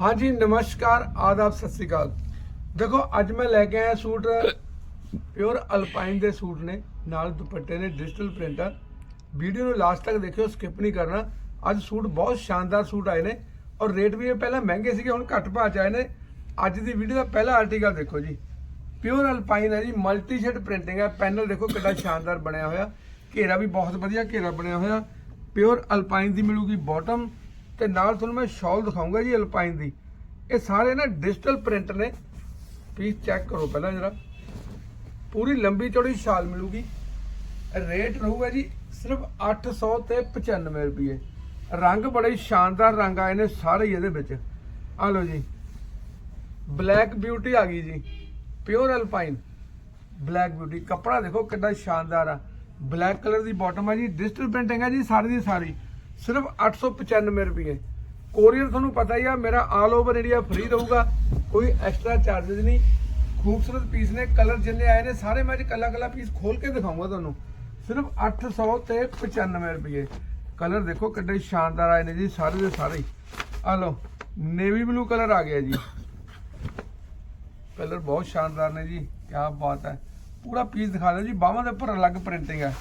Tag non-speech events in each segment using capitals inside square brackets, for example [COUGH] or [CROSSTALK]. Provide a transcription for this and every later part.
ਹਾਂਜੀ, ਨਮਸਕਾਰ, ਆਦਾਬ, ਸਤਿ ਸ੍ਰੀ ਅਕਾਲ। ਦੇਖੋ, ਅੱਜ ਮੈਂ ਲੈ ਕੇ ਆਇਆ ਸੂਟ ਪਿਓਰ ਅਲਪਾਈਨ ਦੇ ਸੂਟ ਨੇ, ਨਾਲ ਦੁਪੱਟੇ ਨੇ ਡਿਜੀਟਲ ਪ੍ਰਿੰਟਰ ਵੀਡੀਓ ਨੂੰ ਲਾਸਟ ਤੱਕ ਦੇਖਿਓ ਸਕਿਪ ਨਹੀਂ ਕਰਨਾ। ਅੱਜ ਸੂਟ ਬਹੁਤ ਸ਼ਾਨਦਾਰ ਸੂਟ ਆਏ ਨੇ, ਔਰ ਰੇਟ ਵੀ ਇਹ ਪਹਿਲਾਂ ਮਹਿੰਗੇ ਸੀਗੇ, ਹੁਣ ਘੱਟ ਭਾਅ ਚ ਆਏ ਨੇ। ਅੱਜ ਦੀ ਵੀਡੀਓ ਦਾ ਪਹਿਲਾ ਆਰਟੀਕਲ ਦੇਖੋ ਜੀ। ਪਿਓਰ ਅਲਪਾਈਨ ਹੈ ਜੀ ਮਲਟੀ ਸ਼ੇਡ ਪ੍ਰਿੰਟਿੰਗ ਹੈ। ਪੈਨਲ ਦੇਖੋ ਕਿੰਨਾ ਸ਼ਾਨਦਾਰ ਬਣਿਆ ਹੋਇਆ। ਘੇਰਾ ਵੀ ਬਹੁਤ ਵਧੀਆ ਘੇਰਾ ਬਣਿਆ ਹੋਇਆ। ਪਿਓਰ ਅਲਪਾਈਨ ਦੀ ਮਿਲੂਗੀ ਬਾਟਮ ਤੇ ਨਾਲ ਤੁਹਾਨੂੰ ਮੈਂ ਸ਼ਾਲ ਦਿਖਾਉਂਗਾ ਜੀ ਅਲਪਾਈਨ ਦੀ। ਇਹ ਸਾਰੇ ਨਾ ਡਿਜੀਟਲ ਪ੍ਰਿੰਟ ਨੇ। ਪੀਸ ਚੈੱਕ ਕਰੋ ਪਹਿਲਾਂ ਜਰਾ। ਪੂਰੀ ਲੰਬੀ ਚੌੜੀ ਸ਼ਾਲ ਮਿਲੂਗੀ। ਰੇਟ ਰਹੂਗਾ ਜੀ ਸਿਰਫ 800 ਤੇ 95 ਰੁਪਏ। ਰੰਗ ਬੜੇ ਸ਼ਾਨਦਾਰ ਰੰਗ ਆਏ ਨੇ ਸਾਰੇ ਹੀ ਇਹਦੇ ਵਿੱਚ। ਆ ਲਓ ਜੀ। ਬਲੈਕ ਬਿਊਟੀ ਆ ਗਈ ਜੀ। ਪਿਓਰ ਅਲਪਾਈਨ ਬਲੈਕ ਬਿਊਟੀ ਕੱਪੜਾ ਦੇਖੋ ਕਿੰਨਾ ਸ਼ਾਨਦਾਰ ਆ। ਬਲੈਕ ਕਲਰ ਦੀ ਬਾਟਮ ਹੈ ਜੀ। ਡਿਜੀਟਲ ਪ੍ਰਿੰਟਿੰਗ ਹੈ ਜੀ ਸਾਰੀ ਦੀ ਸਾਰੀ। ਸਿਰਫ 895 ਰੁਪਏ। ਕੋਰੀਅਰ ਤੁਹਾਨੂੰ ਪਤਾ ਹੀ ਆ, ਮੇਰਾ ਆਲ ਓਵਰ ਇੰਡੀਆ ਫ੍ਰੀ ਰਹੂਗਾ ਕੋਈ ਐਕਸਟਰਾ ਚਾਰजेस ਨਹੀਂ। ਖੂਬਸੂਰਤ ਪੀਸ ਨੇ ਕਲਰ ਜਿੰਨੇ ਆਏ ਨੇ, ਸਾਰੇ ਮੈਂ ਅੱਜ ਕੱਲਾ ਕੱਲਾ ਪੀਸ ਖੋਲ ਕੇ ਦਿਖਾਉਂਗਾ ਤੁਹਾਨੂੰ। ਸਿਰਫ 800 ਤੇ 95 ਰੁਪਏ। ਕਲਰ ਦੇਖੋ ਕਿੰਨੇ ਸ਼ਾਨਦਾਰ ਆਏ ਨੇ ਜੀ, ਸਾਰੇ ਦੇ ਸਾਰੇ ਹੀ। ਆ ਲਓ ਨੇਵੀ ਬਲੂ ਕਲਰ ਆ ਗਿਆ ਜੀ। ਕਲਰ ਬਹੁਤ ਸ਼ਾਨਦਾਰ ਨੇ ਜੀ ਕੀ ਬਾਤ ਹੈ। ਪੂਰਾ ਪੀਸ ਦਿਖਾ ਦਿਓ ਜੀ ਬਾਹਾਂ ਦੇ ਉੱਪਰ ਅਲੱਗ ਪ੍ਰਿੰਟਿੰਗ ਹੈ।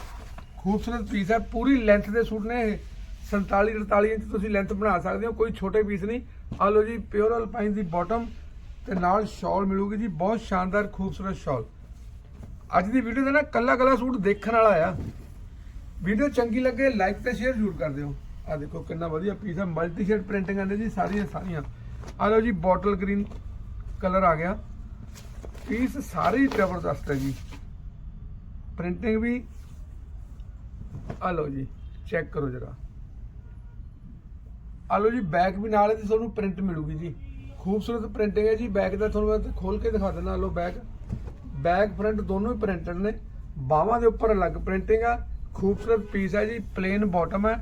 ਖੂਬਸੂਰਤ ਪੀਸ ਹੈ, ਪੂਰੀ ਲੈਂਥ ਦੇ ਸੂਟ ਨੇ ਇਹ। 47 48 ਇੰਚ ਤੁਸੀਂ ਲੈਂਥ ਬਣਾ ਸਕਦੇ ਹੋ, ਕੋਈ ਛੋਟੇ ਪੀਸ ਨਹੀਂ। ਆ ਲਓ ਜੀ ਪਿਓਰ ਅਲਪਾਈਨ ਦੀ ਬਾਟਮ ਤੇ ਨਾਲ ਸ਼ਾਲ ਮਿਲੂਗੀ ਜੀ, ਬਹੁਤ ਸ਼ਾਨਦਾਰ, ਖੂਬਸੂਰਤ ਸ਼ਾਲ ਅੱਜ ਦੀ ਵੀਡੀਓ ਦਾ ਨਾ ਕੱਲਾ ਕੱਲਾ ਸੂਟ ਦੇਖਣ ਵਾਲਾ ਆ। ਵੀਡੀਓ ਚੰਗੀ ਲੱਗੇ ਲਾਈਕ ਤੇ ਸ਼ੇਅਰ ਜ਼ਰੂਰ ਕਰ ਦਿਓ। ਆ ਦੇਖੋ ਕਿੰਨਾ ਵਧੀਆ ਪੀਸ ਹੈ ਮਲਟੀ ਸ਼ੇਡ ਪ੍ਰਿੰਟਿੰਗਾਂ ਨੇ ਜੀ, ਸਾਰੀਆਂ ਸਾਰੀਆਂ। ਆ ਲਓ ਜੀ ਬੋਟਲ ਗ੍ਰੀਨ ਕਲਰ ਆ ਗਿਆ। ਪੀਸ ਸਾਰੇ ਜ਼ਬਰਦਸਤ ਹੈ ਜੀ। ਪ੍ਰਿੰਟਿੰਗ ਵੀ ਆ ਲਓ ਜੀ ਚੈੱਕ ਕਰੋ ਜਰਾ। ਆ ਲਓ ਜੀ ਬੈਕ ਵੀ ਨਾਲ ਇਹਦੀ ਤੁਹਾਨੂੰ ਪ੍ਰਿੰਟ ਮਿਲੂਗੀ ਜੀ। ਖੂਬਸੂਰਤ ਪ੍ਰਿੰਟਿੰਗ ਹੈ ਜੀ ਬੈਕ ਦਾ ਤੁਹਾਨੂੰ ਮੈਂ ਖੋਲ ਕੇ ਦਿਖਾ ਦਿੰਦਾ ਲਓ ਬੈਕ ਬੈਕ ਫਰੰਟ ਦੋਨੋਂ ਹੀ ਪ੍ਰਿੰਟਡ ਨੇ, ਬਾਹਾਂ ਦੇ ਉੱਪਰ ਅਲੱਗ ਪ੍ਰਿੰਟਿੰਗ ਆ, ਖੂਬਸੂਰਤ ਪੀਸ ਹੈ ਜੀ ਪਲੇਨ ਬਾਟਮ ਹੈ।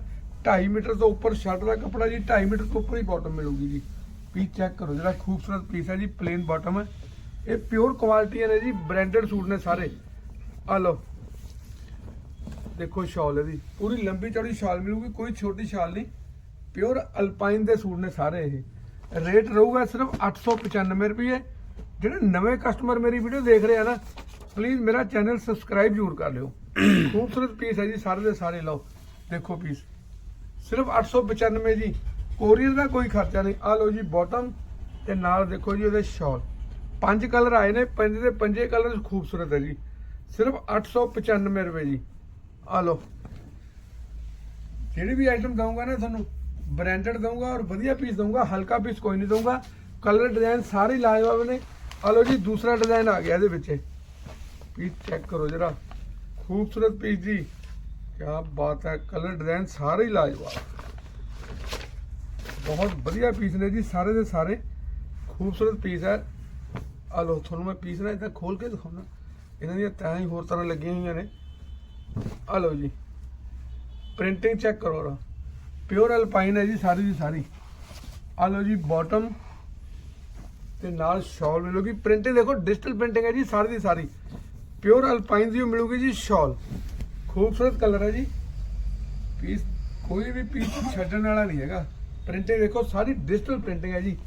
2.5 ਮੀਟਰ ਤੋਂ ਉੱਪਰ ਸ਼ਰਟ ਦਾ ਕੱਪੜਾ ਜੀ 2.5 ਮੀਟਰ ਤੋਂ ਉੱਪਰ ਹੀ ਬਾਟਮ ਮਿਲੂਗੀ ਜੀ। ਪੀਸ ਚੈੱਕ ਕਰੋ, ਜਿਹੜਾ ਖੂਬਸੂਰਤ ਪੀਸ ਹੈ ਜੀ ਪਲੇਨ ਬਾਟਮ ਹੈ। ਇਹ ਪਿਓਰ ਕੁਆਲਿਟੀ ਨੇ ਜੀ ਬ੍ਰਾਂਡਡ ਸੂਟ ਨੇ ਸਾਰੇ। ਆ ਲਓ। ਦੇਖੋ ਸ਼ਾਲ ਇਹਦੀ, ਪੂਰੀ ਲੰਬੀ ਚੌੜੀ ਸ਼ਾਲ ਮਿਲੂਗੀ, ਕੋਈ ਛੋਟੀ ਸ਼ਾਲ ਨਹੀਂ। ਪਿਓਰ ਅਲਪਾਈਨ ਦੇ ਸੂਟ ਨੇ ਸਾਰੇ ਇਹ। ਰੇਟ ਰਹੂਗਾ ਸਿਰਫ 895 ਰੁਪਏ। ਜਿਹੜੇ ਨਵੇਂ ਕਸਟਮਰ ਮੇਰੀ ਵੀਡੀਓ ਦੇਖ ਰਹੇ ਆ ਨਾ ਪਲੀਜ਼ ਮੇਰਾ ਚੈਨਲ ਸਬਸਕ੍ਰਾਈਬ ਜ਼ਰੂਰ ਕਰ ਲਿਓ। [COUGHS] ਖੂਬਸੂਰਤ ਪੀਸ ਹੈ ਜੀ ਸਾਰੇ ਦੇ ਸਾਰੇ ਲਓ ਦੇਖੋ ਪੀਸ ਸਿਰਫ 895 ਜੀ। ਕੋਰੀਅਰ ਦਾ ਕੋਈ ਖਰਚਾ ਨਹੀਂ। ਆ ਲਓ ਜੀ ਬਾਟਮ ਤੇ ਨਾਲ ਦੇਖੋ ਜੀ ਉਹਦੇ ਸ਼ਾਲ ਪੰਜ ਕਲਰ ਆਏ ਨੇ ਪੰਜ ਦੇ ਪੰਜੇ ਕਲਰ ਖੂਬਸੂਰਤ ਹੈ ਜੀ। ਸਿਰਫ 895 ਰੁਪਏ ਜੀ। ਆ ਲਓ। ਜਿਹੜੀ ਵੀ ਆਈਟਮ ਦਊਂਗਾ ਨਾ ਤੁਹਾਨੂੰ ਬ੍ਰਾਂਡਡ ਦਊਂਗਾ ਔਰ ਵਧੀਆ ਪੀਸ ਦਊਂਗਾ, ਹਲਕਾ ਪੀਸ ਕੋਈ ਨਹੀਂ ਦਊਂਗਾ। ਕਲਰ ਡਿਜ਼ਾਈਨ ਸਾਰੇ ਲਾਜਵਾਬ ਨੇ। ਆ ਲਓ ਜੀ, ਦੂਸਰਾ ਡਿਜ਼ਾਈਨ ਆ ਗਿਆ ਇਹਦੇ ਵਿੱਚ। ਪੀਸ ਚੈੱਕ ਕਰੋ ਜਰਾ। ਖੂਬਸੂਰਤ ਪੀਸ ਜੀ। ਕੀ ਬਾਤ ਹੈ ਕਲਰ ਡਿਜ਼ਾਈਨ ਸਾਰੇ ਲਾਜਵਾਬ ਬਹੁਤ ਵਧੀਆ ਪੀਸ ਨੇ ਜੀ, ਸਾਰੇ ਦੇ ਸਾਰੇ। ਖੂਬਸੂਰਤ ਪੀਸ ਹੈ। ਆ ਲਓ, ਤੁਹਾਨੂੰ ਮੈਂ ਪੀਸ ਨਾ ਇਦਾਂ ਖੋਲ ਕੇ ਦਿਖਾਉਣਾ ਇਹਨਾਂ ਦੀਆਂ ਤੈਂ ਹੀ ਹੋਰ ਤਰ੍ਹਾਂ ਲੱਗੀਆਂ ਹੋਈਆਂ ਨੇ। ਆ ਲਓ ਜੀ। ਪ੍ਰਿੰਟਿੰਗ ਚੈੱਕ ਕਰੋ ਰਾ ਪਿਓਰ ਅਲਪਾਈਨ ਹੈ ਜੀ, ਸਾਰੀ ਦੀ ਸਾਰੀ। ਆ ਲਓ ਜੀ ਬਾਟਮ ਤੇ ਨਾਲ ਸ਼ਾਲ ਮਿਲੂਗੀ ਪ੍ਰਿੰਟਿੰਗ ਦੇਖੋ ਡਿਜੀਟਲ ਪ੍ਰਿੰਟਿੰਗ ਹੈ ਜੀ, ਸਾਰੀ ਦੀ ਸਾਰੀ। ਪਿਓਰ ਅਲਪਾਈਨ ਦੀ ਓ ਮਿਲੂਗੀ ਜੀ ਸ਼ਾਲ ਖੂਬਸੂਰਤ ਕਲਰ ਹੈ ਜੀ। ਪੀਸ ਕੋਈ ਵੀ ਪੀਸ ਛੱਡਣ ਵਾਲਾ ਨਹੀਂ ਹੈਗਾ। ਪ੍ਰਿੰਟਿੰਗ ਦੇਖੋ, ਸਾਰੀ ਡਿਜੀਟਲ ਪ੍ਰਿੰਟਿੰਗ ਹੈ ਜੀ।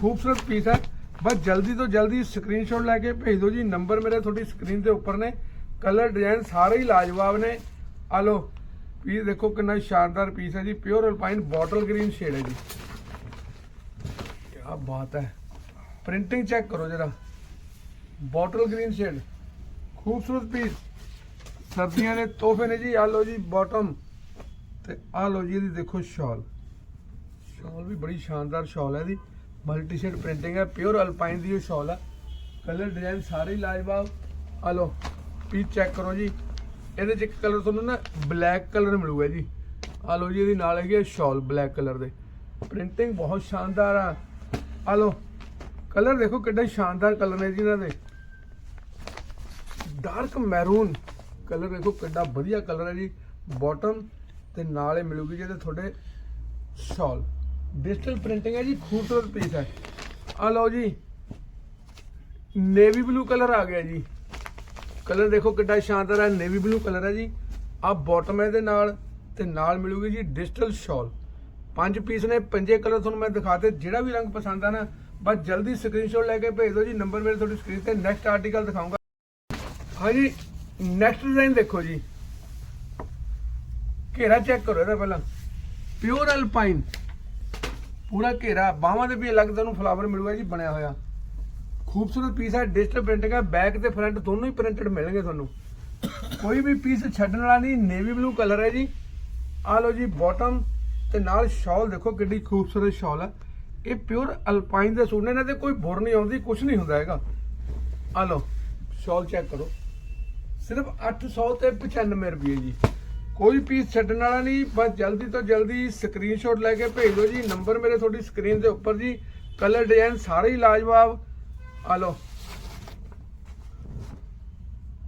ਖੂਬਸੂਰਤ ਪੀਸ ਹੈ। ਬਸ ਜਲਦੀ ਤੋਂ ਜਲਦੀ ਸਕਰੀਨਸ਼ਾਟ ਲੈ ਕੇ ਭੇਜ ਦਿਓ ਜੀ। ਨੰਬਰ ਮੇਰੇ ਤੁਹਾਡੀ ਸਕਰੀਨ ਦੇ ਉੱਪਰ ਨੇ। ਕਲਰ ਡਿਜ਼ਾਈਨ ਸਾਰੇ ਹੀ ਲਾਜਵਾਬ ਨੇ। ਆ ਲਓ ਪੀਸ ਦੇਖੋ ਕਿੰਨਾ ਸ਼ਾਨਦਾਰ ਪੀਸ ਹੈ ਜੀ pure alpine bottle green shade ਹੈ ਜੀ। ਕੀ ਬਾਤ ਹੈ। ਪ੍ਰਿੰਟਿੰਗ ਚੈੱਕ ਕਰੋ ਜਰਾ। ਬੋਟਲ ਗ੍ਰੀਨ ਸ਼ੇਡ ਖੂਬਸੂਰਤ ਪੀਸ ਸਰਦੀਆਂ ਦੇ ਤੋਹਫੇ ਨੇ ਜੀ ਆ ਲਓ ਜੀ ਬਾਟਮ ਤੇ ਆ ਲਓ ਜੀ ਇਹਦੀ ਦੇਖੋ ਸ਼ਾਲ ਸ਼ਾਲ ਵੀ ਬੜੀ ਸ਼ਾਨਦਾਰ ਸ਼ਾਲ ਹੈ ਇਹਦੀ। ਮਲਟੀ ਸ਼ੇਡ ਪ੍ਰਿੰਟਿੰਗ ਹੈ ਪਿਓਰ ਅਲਪਾਈਨ ਦੀ ਇਹ ਸ਼ਾਲ ਹੈ। ਕਲਰ ਡਿਜ਼ਾਈਨ ਸਾਰੇ ਹੀ ਲਾਜਵਾਬ। ਆ ਲਓ ਪੀਸ ਚੈੱਕ ਕਰੋ ਜੀ। ਇਹਦੇ ਚ ਇੱਕ ਕਲਰ ਤੁਹਾਨੂੰ ਨਾ ਬਲੈਕ ਕਲਰ ਮਿਲੂਗਾ ਜੀ। ਆ ਲਓ ਜੀ, ਇਹਦੀ ਨਾਲ ਹੈਗੀ ਸ਼ਾਲ ਬਲੈਕ ਕਲਰ ਦੇ। ਪ੍ਰਿੰਟਿੰਗ ਬਹੁਤ ਸ਼ਾਨਦਾਰ ਆ। ਆ ਲਓ ਕਲਰ ਦੇਖੋ ਕਿੰਨਾ ਸ਼ਾਨਦਾਰ ਕਲਰ ਨੇ ਜੀ ਇਹਨਾਂ ਦੇ। ਡਾਰਕ ਮੈਰੂਨ ਕਲਰ ਦੇਖੋ ਕਿੰਨਾ ਵਧੀਆ ਕਲਰ ਹੈ ਜੀ। ਬਾਟਮ ਤੇ ਨਾਲ ਇਹ ਮਿਲੂਗੀ ਜਿਹਦੇ ਤੁਹਾਡੇ ਸ਼ਾਲ ਡਿਜੀਟਲ ਪ੍ਰਿੰਟਿੰਗ ਹੈ ਜੀ, ਖੂਬਸੂਰਤ ਪੀਸ ਹੈ ਆ ਲਓ ਜੀ ਨੇਵੀ ਬਲੂ ਕਲਰ ਆ ਗਿਆ ਜੀ। ਕਲਰ ਦੇਖੋ ਕਿੱਡਾ ਸ਼ਾਨਦਾਰ ਹੈ, ਨੇਵੀ ਬਲੂ ਕਲਰ ਹੈ ਜੀ। ਆ ਬਾਟਮ ਇਹਦੇ ਨਾਲ ਤੇ ਨਾਲ ਮਿਲੂਗੀ ਜੀ ਡਿਜੀਟਲ ਸ਼ਾਲ ਪੰਜ ਪੀਸ ਨੇ, ਪੰਜੇ ਕਲਰ ਤੁਹਾਨੂੰ ਮੈਂ ਦਿਖਾਤੇ, ਜਿਹੜਾ ਵੀ ਰੰਗ ਪਸੰਦ ਆ ਨਾ, ਬਸ ਜਲਦੀ ਸਕਰੀਨਸ਼ਾਟ ਲੈ ਕੇ ਭੇਜ ਦਿਓ ਜੀ ਨੰਬਰ ਮੇਰੇ ਤੁਹਾਡੀ ਸਕਰੀਨ ਤੇ ਨੈਕਸਟ ਆਰਟੀਕਲ ਦਿਖਾਉਂਗਾ। ਹਾਂਜੀ ਨੈਕਸਟ ਡਿਜ਼ਾਈਨ ਦੇਖੋ ਜੀ। ਘੇਰਾ ਚੈੱਕ ਕਰੋ ਇਹਦਾ ਪਹਿਲਾਂ। ਪਿਓਰ ਅਲਪਾਈਨ ਪੂਰਾ ਘੇਰਾ, ਬਾਹਾਂ ਦੇ ਵੀ ਅਲੱਗ ਤੁਹਾਨੂੰ ਫਲਾਵਰ ਮਿਲੂਗਾ ਜੀ, ਬਣਿਆ ਹੋਇਆ। ਖੂਬਸੂਰਤ ਪੀਸ ਹੈ ਡਿਜੀਟਲ ਪ੍ਰਿੰਟਿੰਗ ਹੈ ਬੈਕ ਤੇ ਫਰੰਟ ਦੋਨੋਂ ਹੀ ਪ੍ਰਿੰਟਡ ਮਿਲਣਗੇ ਤੁਹਾਨੂੰ। ਕੋਈ ਵੀ ਪੀਸ ਛੱਡਣ ਵਾਲਾ ਨਹੀਂ ਨੇਵੀ ਬਲੂ ਕਲਰ ਹੈ ਜੀ। ਆ ਲਓ ਜੀ ਬਾਟਮ ਤੇ ਨਾਲ ਸ਼ਾਲ ਦੇਖੋ ਕਿੰਨੀ ਖੂਬਸੂਰਤ ਸ਼ਾਲ ਹੈ। ਇਹ ਪਿਓਰ ਅਲਪਾਈਨ ਦੇ ਸੂਟ ਨੇ, ਇਹਨਾਂ ਤੇ ਕੋਈ ਬੁਰ ਨਹੀਂ ਆਉਂਦੀ ਕੁਝ ਨਹੀਂ ਹੁੰਦਾ ਹੈਗਾ। ਆ ਲਓ ਸ਼ਾਲ ਚੈੱਕ ਕਰੋ। ਸਿਰਫ 800 ਤੇ 95 ਰੁਪਏ ਜੀ। ਕੋਈ ਪੀਸ ਛੱਡਣ ਵਾਲਾ ਨਹੀਂ, ਬਸ ਜਲਦੀ ਤੋਂ ਜਲਦੀ ਸਕਰੀਨਸ਼ਾਟ ਲੈ ਕੇ ਭੇਜ ਦਿਓ ਜੀ। ਨੰਬਰ ਮੇਰੇ ਤੁਹਾਡੀ ਸਕਰੀਨ ਦੇ ਉੱਪਰ ਜੀ। ਕਲਰ ਡਿਜ਼ਾਈਨ ਸਾਰੇ ਹੀ ਲਾਜਵਾਬ। ਆ ਲਓ।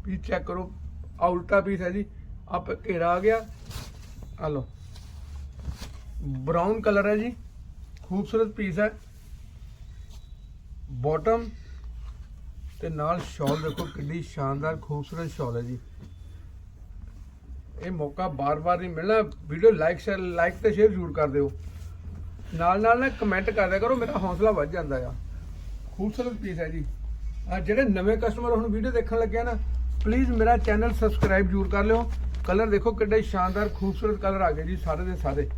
ਪੀਸ ਚੈੱਕ ਕਰੋ। ਆ ਉਲਟਾ ਪੀਸ ਹੈ ਜੀ। ਆਪ ਘੇਰਾ ਆ ਗਿਆ। ਆ ਲਓ। ਬਰਾਊਨ ਕਲਰ ਹੈ ਜੀ। ਖੂਬਸੂਰਤ ਪੀਸ ਹੈ। ਬਾਟਮ ਤੇ ਨਾਲ ਸ਼ਾਲ ਦੇਖੋ ਕਿੰਨੀ ਸ਼ਾਨਦਾਰ, ਖੂਬਸੂਰਤ ਸ਼ਾਲ ਹੈ ਜੀ। ਇਹ ਮੌਕਾ ਬਾਰ-ਬਾਰ ਨਹੀਂ ਮਿਲਣਾ। ਵੀਡੀਓ ਲਾਈਕ ਸ਼ੇਅਰ ਲਾਈਕ ਤੇ ਸ਼ੇਅਰ ਜ਼ਰੂਰ ਕਰ ਦਿਓ। ਨਾਲ ਨਾਲ ਨਾ ਕਮੈਂਟ ਕਰਦਿਆ ਕਰੋ। ਮੇਰਾ ਹੌਸਲਾ ਵੱਧ ਜਾਂਦਾ ਆ। ਖੂਬਸੂਰਤ ਪੀਸ ਹੈ ਜੀ। ਆ ਜਿਹੜੇ ਨਵੇਂ ਕਸਟਮਰ ਹੁਣ ਵੀਡੀਓ ਦੇਖਣ ਲੱਗੇ ਆ ਨਾ ਪਲੀਜ਼ ਮੇਰਾ ਚੈਨਲ ਸਬਸਕ੍ਰਾਈਬ ਜ਼ਰੂਰ ਕਰ ਲਿਓ। ਕਲਰ ਦੇਖੋ ਕਿੰਨੇ ਸ਼ਾਨਦਾਰ, ਖੂਬਸੂਰਤ ਕਲਰ ਆ ਗਏ ਜੀ, ਸਾਰੇ ਦੇ ਸਾਰੇ।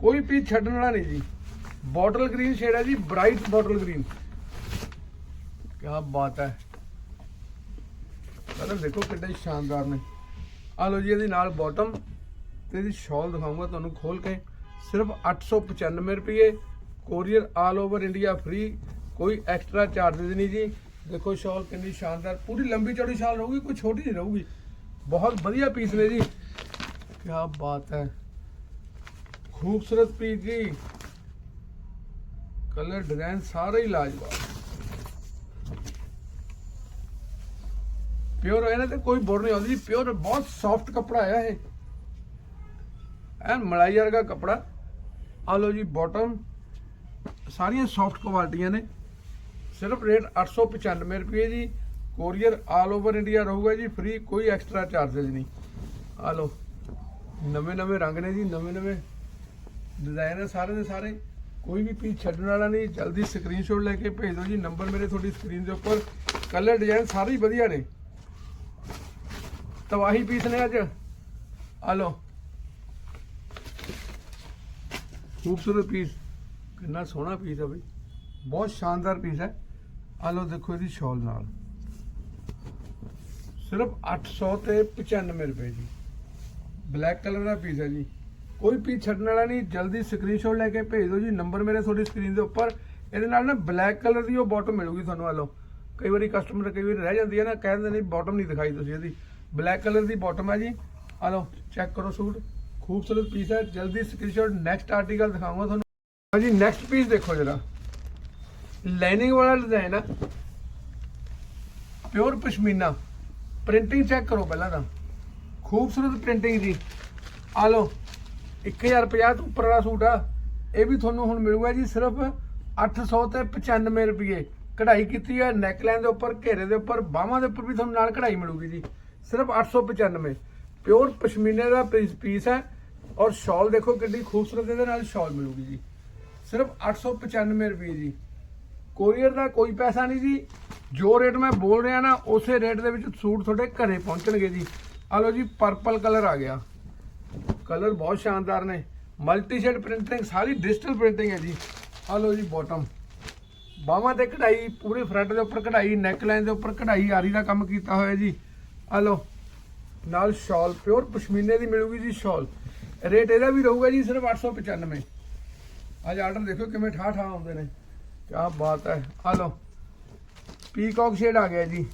ਕੋਈ ਪੀਸ ਛੱਡਣ ਵਾਲਾ ਨਹੀਂ ਜੀ। ਬੋਟਲ ਗ੍ਰੀਨ ਸ਼ੇਡ ਹੈ ਜੀ ਬ੍ਰਾਈਟ ਬੋਟਲ ਗ੍ਰੀਨ ਕੀ ਬਾਤ ਹੈ। ਕਲਰ ਦੇਖੋ ਕਿੰਨੇ ਸ਼ਾਨਦਾਰ ਨੇ। ਆ ਲਓ ਜੀ, ਇਹਦੇ ਨਾਲ ਬਾਟਮ ਤੇ ਇਹਦੀ ਸ਼ਾਲ ਦਿਖਾਉਂਗਾ ਤੁਹਾਨੂੰ ਖੋਲ ਕੇ। ਸਿਰਫ 895 ਰੁਪਏ। Courier all over India free ਕੋਈ ਐਕਸਟਰਾ ਚਾਰजेस ਨਹੀਂ ਜੀ। ਦੇਖੋ ਸ਼ਾਲ ਕਿੰਨੀ ਸ਼ਾਨਦਾਰ, ਪੂਰੀ ਲੰਬੀ ਚੌੜੀ ਸ਼ਾਲ ਰਹੂਗੀ, ਕੋਈ ਛੋਟੀ ਨਹੀਂ ਰਹੂਗੀ। ਬਹੁਤ ਵਧੀਆ ਪੀਸ ਨੇ ਜੀ। ਕੀ ਬਾਤ ਹੈ। ਖੂਬਸੂਰਤ ਪੀਸ ਜੀ। ਕਲਰ ਡਿਜ਼ਾਈਨ ਸਾਰੇ ਹੀ ਲਾਜਵਾਬ। ਪਿਓਰ ਇਹਨਾਂ ਤੇ ਕੋਈ ਬੋਰ ਨਹੀਂ ਆਉਂਦੀ ਪਿਓਰ ਬਹੁਤ ਸੌਫਟ ਕਪੜਾ ਆਇਆ ਇਹ। ਐਨ ਮਲਾਈ ਵਰਗਾ ਕਪੜਾ। ਆ ਲਓ ਜੀ ਬਾਟਮ ਸਾਰੀਆਂ ਸੌਫਟ ਕੁਆਲਿਟੀਆਂ ਨੇ। ਸਿਰਫ ਰੇਟ 895 ਰੁਪਏ ਜੀ। ਕੋਰੀਅਰ ਆਲ ਓਵਰ ਇੰਡੀਆ ਰਹੂਗਾ ਜੀ ਫ੍ਰੀ ਕੋਈ ਐਕਸਟਰਾ ਚਾਰजेस ਨਹੀਂ। ਆ ਲਓ, ਨਵੇਂ ਨਵੇਂ ਰੰਗ ਨੇ ਜੀ, ਨਵੇਂ ਨਵੇਂ ਡਿਜ਼ਾਈਨ ਹੈ ਸਾਰੇ ਦੇ ਸਾਰੇ। ਕੋਈ ਵੀ ਪੀਸ ਛੱਡਣ ਵਾਲਾ ਨਹੀਂ, ਜਲਦੀ ਸਕਰੀਨਸ਼ਾਟ ਲੈ ਕੇ ਭੇਜ ਦਿਓ ਜੀ ਨੰਬਰ ਮੇਰੇ ਤੁਹਾਡੀ ਸਕਰੀਨ ਦੇ ਉੱਪਰ। ਕਲਰ ਡਿਜ਼ਾਈਨ ਸਾਰੇ ਹੀ ਵਧੀਆ ਨੇ। ਤਵਾਹੀ ਪੀਸ ਨੇ ਅੱਜ। ਆ ਲਓ। ਖੂਬਸੂਰਤ ਪੀਸ ਕਿੰਨਾ ਸੋਹਣਾ ਪੀਸ ਹੈ ਬਈ। ਬਹੁਤ ਸ਼ਾਨਦਾਰ ਪੀਸ ਹੈ। ਆ ਲਓ ਦੇਖੋ ਇਹਦੀ ਸ਼ਾਲ ਨਾਲ। ਸਿਰਫ 800 ਤੇ 95 ਰੁਪਏ ਜੀ। ਬਲੈਕ ਕਲਰ ਦਾ ਪੀਸ ਹੈ ਜੀ। ਕੋਈ ਪੀਸ ਛੱਡਣ ਵਾਲਾ ਨਹੀਂ, ਜਲਦੀ ਸਕਰੀਨਸ਼ਾਟ ਲੈ ਕੇ ਭੇਜ ਦਿਓ ਜੀ। ਨੰਬਰ ਮੇਰੇ ਤੁਹਾਡੀ ਸਕਰੀਨ ਦੇ ਉੱਪਰ। ਇਹਦੇ ਨਾਲ ਨਾ ਬਲੈਕ ਕਲਰ ਦੀ ਉਹ ਬਾਟਮ ਮਿਲੂਗੀ ਤੁਹਾਨੂੰ ਆ ਲਓ। ਕਈ ਵਾਰੀ ਕਸਟਮਰ ਕਈ ਵਾਰੀ ਰਹਿ ਜਾਂਦੀ ਹੈ ਨਾ, ਕਹਿੰਦੇ ਨੇ ਬਾਟਮ ਨਹੀਂ ਦਿਖਾਈ ਤੁਸੀਂ ਇਹਦੀ। ਬਲੈਕ ਕਲਰ ਦੀ ਬਾਟਮ ਹੈ ਜੀ। ਆ ਲਓ ਚੈੱਕ ਕਰੋ ਸੂਟ। ਖੂਬਸੂਰਤ ਪੀਸ ਹੈ। ਜਲਦੀ ਸਕਰੀਨਸ਼ਾਟ ਨੈਕਸਟ ਆਰਟੀਕਲ ਦਿਖਾਉਂਗਾ ਤੁਹਾਨੂੰ। ਹਾਂਜੀ ਨੈਕਸਟ ਪੀਸ ਦੇਖੋ ਜਰਾ। ਲਾਈਨਿੰਗ ਵਾਲਾ ਡਿਜ਼ਾਈਨ ਆ। ਪਿਓਰ ਪਸ਼ਮੀਨਾ। ਪ੍ਰਿੰਟਿੰਗ ਚੈੱਕ ਕਰੋ ਪਹਿਲਾਂ ਤਾਂ। ਖੂਬਸੂਰਤ ਪ੍ਰਿੰਟਿੰਗ ਜੀ। ਆ ਲਓ 1050 ਤੋਂ ਉੱਪਰ ਵਾਲਾ ਸੂਟ ਆ। ਇਹ ਵੀ ਤੁਹਾਨੂੰ ਹੁਣ ਮਿਲੂਗਾ ਜੀ ਸਿਰਫ 800 ਤੇ 95 ਰੁਪਏ ਕਢਾਈ ਕੀਤੀ ਹੈ ਨੈਕਲਾਈਨ ਦੇ ਉੱਪਰ, ਘੇਰੇ ਦੇ ਉੱਪਰ, ਬਾਹਾਂ ਦੇ ਉੱਪਰ ਵੀ ਤੁਹਾਨੂੰ ਨਾਲ ਕਢਾਈ ਮਿਲੂਗੀ ਜੀ। ਸਿਰਫ 895 ਪਿਓਰ ਪਸ਼ਮੀਨੇ ਦਾ ਪੀਸ ਹੈ। ਔਰ ਸ਼ਾਲ ਦੇਖੋ ਕਿੰਨੀ ਖੂਬਸੂਰਤ ਇਹਦੇ ਨਾਲ ਸ਼ਾਲ ਮਿਲੂਗੀ ਜੀ। ਸਿਰਫ 895 ਰੁਪਏ ਜੀ। ਕੋਰੀਅਰ ਦਾ ਕੋਈ ਪੈਸਾ ਨਹੀਂ ਜੀ। ਜੋ ਰੇਟ ਮੈਂ ਬੋਲ ਰਿਹਾ ਨਾ, ਉਸੇ ਰੇਟ ਦੇ ਵਿੱਚ ਸੂਟ ਤੁਹਾਡੇ ਘਰੇ ਪਹੁੰਚਣਗੇ ਜੀ। ਆ ਲਓ ਜੀ ਪਰਪਲ ਕਲਰ ਆ ਗਿਆ। ਕਲਰ ਬਹੁਤ ਸ਼ਾਨਦਾਰ ਨੇ। ਮਲਟੀ ਸ਼ੇਡ ਪ੍ਰਿੰਟਿੰਗ ਸਾਰੀ ਡਿਜੀਟਲ ਪ੍ਰਿੰਟਿੰਗ ਹੈ ਜੀ। ਆ ਲਓ ਜੀ ਬਾਟਮ ਬਾਹਾਂ ਤੇ ਕਢਾਈ, ਪੂਰੇ ਫਰੰਟ ਦੇ ਉੱਪਰ ਕਢਾਈ ਨੈਕ ਲਾਈਨ ਦੇ ਉੱਪਰ ਕਢਾਈ, ਆਰੀ ਦਾ ਕੰਮ ਕੀਤਾ ਹੋਇਆ ਜੀ। ਆ ਲਓ, ਨਾਲ ਸ਼ਾਲ ਪਿਓਰ ਪਸ਼ਮੀਨੇ ਦੀ ਮਿਲੂਗੀ ਜੀ ਸ਼ਾਲ ਰੇਟ ਇਹਦਾ ਵੀ ਰਹੂਗਾ ਜੀ ਸਿਰਫ 895 ਅੱਜ ਆਰਡਰ ਦੇਖੋ ਕਿਵੇਂ ਠਾ ਠਾ ਆਉਂਦੇ ਨੇ। ਕੀ ਬਾਤ ਹੈ। ਆ ਲਓ। ਪੀਕੌਕ ਸ਼ੇਡ ਆ ਗਿਆ ਜੀ।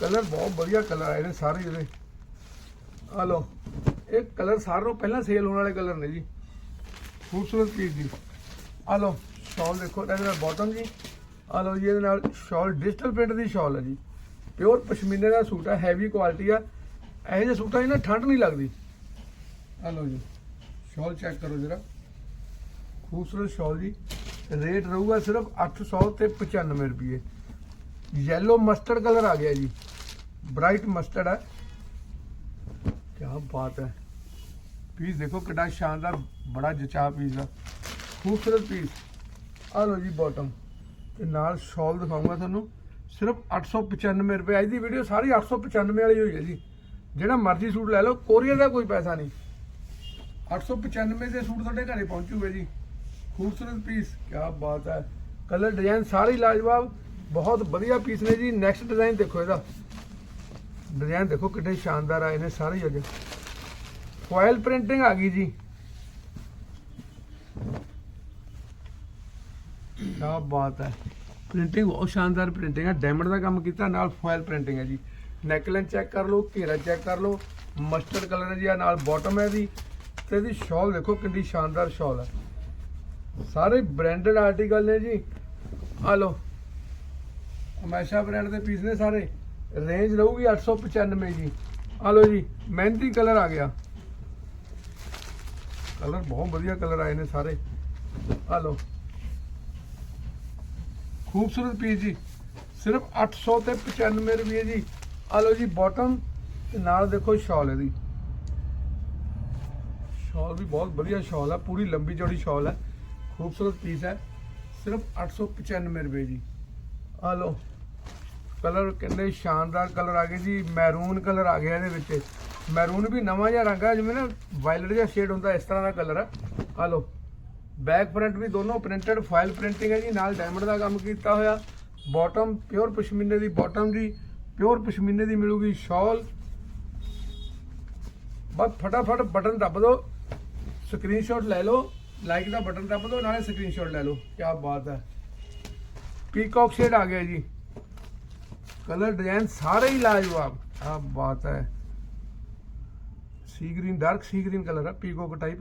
ਕਲਰ ਬਹੁਤ ਵਧੀਆ ਕਲਰ ਆਏ ਨੇ ਸਾਰੇ ਜਿਹੜੇ ਆ ਲਓ। ਇਹ ਕਲਰ ਸਾਰਿਆਂ ਨੂੰ ਪਹਿਲਾਂ ਸੇਲ ਹੋਣ ਵਾਲੇ ਕਲਰ ਨੇ ਜੀ। ਖੂਬਸੂਰਤ ਚੀਜ਼ ਜੀ। ਆ ਲਓ, ਸ਼ਾਲ ਦੇਖੋ, ਇਹਦੇ ਨਾਲ ਬਾਟਮ ਜੀ। ਆ ਲਓ ਜੀ, ਇਹਦੇ ਨਾਲ ਸ਼ਾਲ ਡਿਜੀਟਲ ਪ੍ਰਿੰਟ ਦੀ ਸ਼ਾਲ ਹੈ ਜੀ। ਪਿਓਰ ਪਸ਼ਮੀਨੇ ਦਾ ਸੂਟ ਹੈ ਹੈਵੀ ਕੁਆਲਿਟੀ ਆ। ਇਹੋ ਜਿਹੇ ਸੂਟਾਂ 'ਚ ਨਾ ਠੰਡ ਨਹੀਂ ਲੱਗਦੀ। ਆ ਲਓ ਜੀ। ਸ਼ਾਲ ਚੈੱਕ ਕਰੋ ਜਰਾ। ਖੂਬਸੂਰਤ ਸ਼ਾਲ ਜੀ। ਰੇਟ ਰਹੂਗਾ ਸਿਰਫ 800 ਤੇ 95 ਰੁਪਏ। ਯੈਲੋ ਮਸਟਰਡ ਕਲਰ ਆ ਗਿਆ ਜੀ। ਬ੍ਰਾਈਟ ਮਸਟਰਡ ਹੈ ਕੀ ਬਾਤ ਹੈ। ਪੀਸ ਦੇਖੋ ਕਿੰਨਾ ਸ਼ਾਨਦਾਰ, ਬੜਾ ਜਚਾ ਪੀਸ ਆ। ਖੂਬਸੂਰਤ ਪੀਸ ਆ ਲਓ ਜੀ ਬਾਟਮ ਤੇ ਨਾਲ ਸ਼ਾਲ ਦਿਖਾਉਂਗਾ ਤੁਹਾਨੂੰ। ਸਿਰਫ 895 ਰੁਪਏ। ਅੱਜ ਦੀ ਵੀਡੀਓ ਸਾਰੀ 895 ਵਾਲੀ ਹੋਈ ਹੈ ਜੀ। ਜਿਹੜਾ ਮਰਜ਼ੀ ਸੂਟ ਲੈ ਲਓ, ਕੋਰੀਅਰ ਦਾ ਕੋਈ ਪੈਸਾ ਨਹੀਂ। 895 ਦੇ ਸੂਟ ਤੁਹਾਡੇ ਘਰੇ ਪਹੁੰਚੂਗਾ ਜੀ। ਖੂਬਸੂਰਤ ਪੀਸ ਕੀ ਬਾਤ ਹੈ। ਕਲਰ ਡਿਜ਼ਾਈਨ ਸਾਰੇ ਲਾਜਵਾਬ, ਬਹੁਤ ਵਧੀਆ ਪੀਸ ਨੇ ਜੀ। ਨੈਕਸਟ ਡਿਜ਼ਾਈਨ ਦੇਖੋ ਇਹਦਾ। ਡਿਜ਼ਾਈਨ ਦੇਖੋ ਕਿੰਨੇ ਸ਼ਾਨਦਾਰ ਆਏ ਨੇ ਸਾਰੇ ਹੀ ਅੱਜ ਫੋਇਲ ਪ੍ਰਿੰਟਿੰਗ ਆ ਗਈ ਜੀ। ਕੀ ਬਾਤ ਹੈ। ਪ੍ਰਿੰਟਿੰਗ ਬਹੁਤ ਸ਼ਾਨਦਾਰ ਪ੍ਰਿੰਟਿੰਗ ਹੈ। ਡਾਇਮੰਡ ਦਾ ਕੰਮ ਕੀਤਾ, ਨਾਲ ਫੋਇਲ ਪ੍ਰਿੰਟਿੰਗ ਹੈ ਜੀ। ਨੈਕਲਾਈਨ ਚੈੱਕ ਕਰ ਲਓ, ਘੇਰਾ ਚੈੱਕ ਕਰ ਲਓ। ਮਸਟਰਡ ਕਲਰ ਹੈ ਜੀ ਆ ਨਾਲ ਬਾਟਮ ਹੈ ਦੀ ਤੇ ਇਹਦੀ ਸ਼ਾਲ ਦੇਖੋ ਕਿੰਨੀ ਸ਼ਾਨਦਾਰ ਸ਼ਾਲ ਹੈ। ਸਾਰੇ ਬ੍ਰਾਂਡਡ ਆਰਟੀਕਲ ਨੇ ਜੀ। ਆ ਲਓ। ਹਮੇਸ਼ਾ ਬ੍ਰਾਂਡ ਦੇ ਪੀਸ ਨੇ ਸਾਰੇ। ਰੇਂਜ ਰਹੂਗੀ 895 ਜੀ। ਆ ਲਓ ਜੀ, ਮਹਿੰਦੀ ਕਲਰ ਆ ਗਿਆ। ਕਲਰ ਬਹੁਤ ਵਧੀਆ ਕਲਰ ਆਏ ਨੇ ਸਾਰੇ। ਆ ਲਓ। ਖੂਬਸੂਰਤ ਪੀਸ ਜੀ। ਸਿਰਫ 800 ਤੇ 95 ਰੁਪਏ ਜੀ। ਆ ਲਓ ਜੀ ਬਾਟਮ ਤੇ ਨਾਲ ਦੇਖੋ ਸ਼ਾਲ ਇਹਦੀ। ਸ਼ਾਲ ਵੀ ਬਹੁਤ ਵਧੀਆ ਸ਼ਾਲ ਹੈ ਪੂਰੀ ਲੰਬੀ ਚੌੜੀ ਸ਼ਾਲ ਹੈ ਖੂਬਸੂਰਤ ਪੀਸ ਹੈ। ਸਿਰਫ 895 ਰੁਪਏ ਜੀ। ਆ ਲਓ ਕਲਰ ਕਿੰਨੇ ਸ਼ਾਨਦਾਰ ਕਲਰ ਆ ਗਏ ਜੀ। ਮੈਰੂਨ ਕਲਰ ਆ ਗਿਆ ਇਹਦੇ ਵਿੱਚ। ਮੈਰੂਨ ਵੀ ਨਵਾਂ ਜਿਹਾ ਰੰਗ ਆ, ਜਿਵੇਂ ਨਾ ਵਾਇਲਟ ਜਿਹਾ ਸ਼ੇਡ ਹੁੰਦਾ, ਇਸ ਤਰ੍ਹਾਂ ਦਾ ਕਲਰ ਆ। ਆ ਲਓ ਬੈਕ ਫਰੰਟ ਵੀ ਦੋਨੋਂ ਪ੍ਰਿੰਟਡ ਫਾਈਲ ਪ੍ਰਿੰਟਿੰਗ ਹੈ ਜੀ। ਨਾਲ ਡਾਇਮੰਡ ਦਾ ਕੰਮ ਕੀਤਾ ਹੋਇਆ। ਬਾਟਮ ਪਿਓਰ ਪਸ਼ਮੀਨੇ ਦੀ ਬਾਟਮ ਜੀ। ਪਿਓਰ ਪਸ਼ਮੀਨੇ ਦੀ ਮਿਲੂਗੀ ਸ਼ਾਲ ਬਸ ਫਟਾਫਟ ਬਟਨ ਦੱਬ ਦਿਓ। ਸਕਰੀਨਸ਼ਾਟ ਲੈ ਲਓ। ਲਾਈਕ ਦਾ ਬਟਨ ਦੱਬ ਦਿਓ ਨਾਲੇ ਸਕਰੀਨਸ਼ਾਟ ਲੈ ਲਓ। ਕੀ ਬਾਤ ਹੈ। ਪੀਕੌਕ ਸ਼ੇਡ ਆ ਗਿਆ ਜੀ। ਕਲਰ ਡਿਜ਼ਾਈਨ ਸਾਰੇ ਹੀ ਲਾਜਵਾਬ ਆ ਬਾਤ ਹੈ। Sea green dark sea green colour ਹੈ ਪੀਕੌਕ ਟਾਈਪ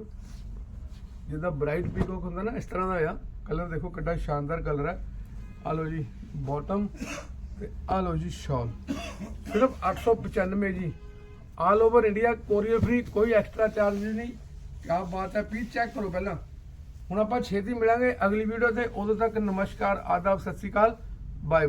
ਜਿੱਦਾਂ ਬ੍ਰਾਈਟ ਪੀਕੌਕ ਹੁੰਦਾ ਨਾ, ਇਸ ਤਰ੍ਹਾਂ ਦਾ ਆ। ਕਲਰ ਦੇਖੋ ਕਿੱਡਾ ਸ਼ਾਨਦਾਰ ਕਲਰ ਹੈ ਆ ਲਓ ਜੀ ਬਾਟਮ ਤੇ ਆ ਲਓ ਜੀ ਸ਼ਾਲ ਸਿਰਫ 895 ਜੀ। All over India courier free ਕੋਈ ਐਕਸਟਰਾ ਚਾਰਜ ਨਹੀਂ। ਕੀ ਬਾਤ ਹੈ ਪਲੀਜ਼ ਚੈੱਕ ਕਰੋ ਪਹਿਲਾਂ। ਹੁਣ ਆਪਾਂ ਛੇਤੀ ਮਿਲਾਂਗੇ ਅਗਲੀ ਵੀਡੀਓ ਤੇ। ਉਦੋਂ ਤੱਕ ਨਮਸਕਾਰ, ਆਦਾਬ, ਸਤਿ ਸ਼੍ਰੀ ਅਕਾਲ। ਬਾਏ